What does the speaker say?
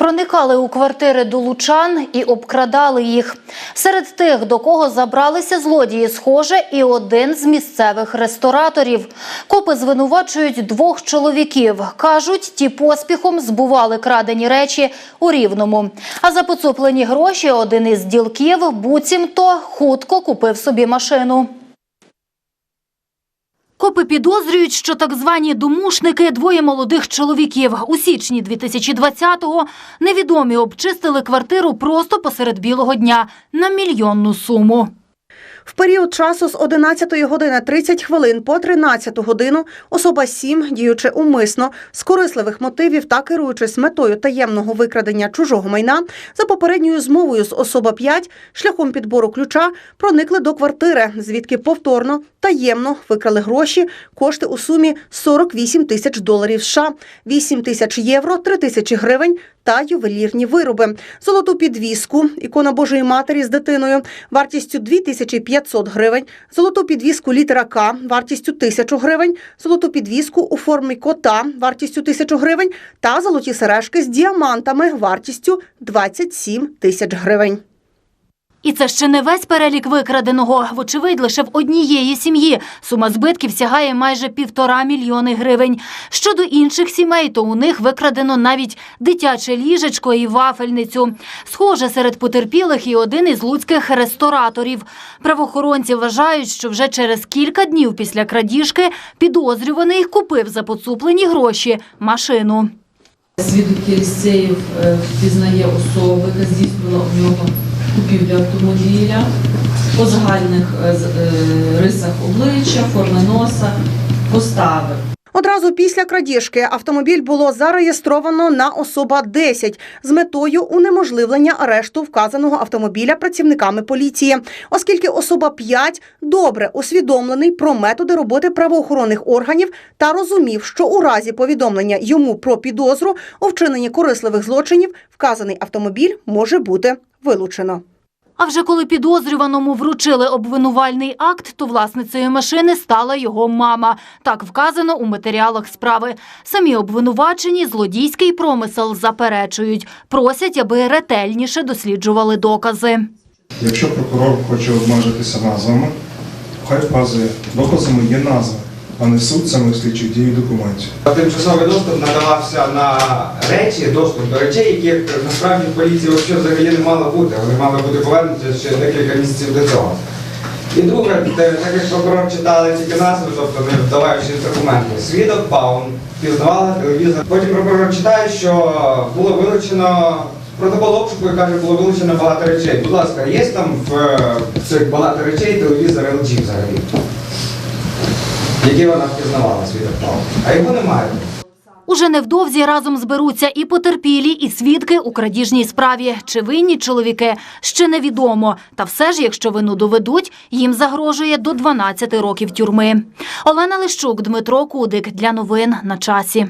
Проникали у квартири долучан і обкрадали їх. Серед тих, до кого забралися злодії, схоже, і один з місцевих рестораторів. Копи звинувачують двох чоловіків. Кажуть, ті поспіхом збували крадені речі у Рівному. А за поцуплені гроші один із ділків буцімто хутко купив собі машину. Копи підозрюють, що так звані домушники, двоє молодих чоловіків. У січні 2020-го невідомі обчистили квартиру просто посеред білого дня на мільйонну суму. В період часу з 11 години 30 хвилин по 13 годину особа 7, діючи умисно, з корисливих мотивів та керуючись метою таємного викрадення чужого майна, за попередньою змовою з особа 5, шляхом підбору ключа, проникли до квартири, звідки повторно таємно викрали гроші, кошти у сумі 48 тисяч доларів США, 8 тисяч євро, 3 тисячі гривень та ювелірні вироби, золоту підвіску, ікона Божої Матері з дитиною вартістю 2500 гривень, золоту підвіску літера К вартістю 1000 гривень, золоту підвіску у формі кота вартістю 1000 гривень. Та золоті сережки з діамантами вартістю 27 тисяч гривень. І це ще не весь перелік викраденого. Вочевидь, лише в однієї сім'ї сума збитків сягає майже півтора мільйони гривень. Щодо інших сімей, то у них викрадено навіть дитяче ліжечко і вафельницю. Схоже, серед потерпілих і один із луцьких рестораторів. Правоохоронці вважають, що вже через кілька днів після крадіжки підозрюваний купив за поцуплені гроші машину. Свідок Єлісеєв е, впізнає особу, яка здійснила у нього купівлю автомобіля по загальних е, е, рисах обличчя, форми носа, постави. Одразу після крадіжки автомобіль було зареєстровано на особа 10 з метою унеможливлення арешту вказаного автомобіля працівниками поліції, оскільки особа 5 добре усвідомлений про методи роботи правоохоронних органів та розумів, що у разі повідомлення йому про підозру у вчиненні корисливих злочинів вказаний автомобіль може бути вилучено. А вже коли підозрюваному вручили обвинувальний акт, то власницею машини стала його мама. Так вказано у матеріалах справи. Самі обвинувачені злодійський промисел заперечують. Просять, аби ретельніше досліджували докази. Якщо прокурор хоче обмежитися назвами, хай вказує, доказами є назви, а не суть самих слідчих дій і документів. Тимчасовий доступ надавався на речі, доступ до речей, яких насправді в поліції взагалі не мало бути. Вони мали бути повернуті ще декілька місяців до цього. І друге, так як прокурор читали тільки назви, тобто не вдаваючи документи. Свідок Паун пізнавала телевізор. Потім прокурор читає, що було вилучено протокол обшуку і каже, було вилучено багато речей. Будь ласка, є там в е, цих багато речей телевізор LG взагалі? Які вона впізнавала свідок Паун. А його немає. Уже невдовзі разом зберуться і потерпілі, і свідки у крадіжній справі. Чи винні чоловіки ще невідомо. Та все ж, якщо вину доведуть, їм загрожує до 12 років тюрми. Олена Лищук, Дмитро Кудик для новин на часі.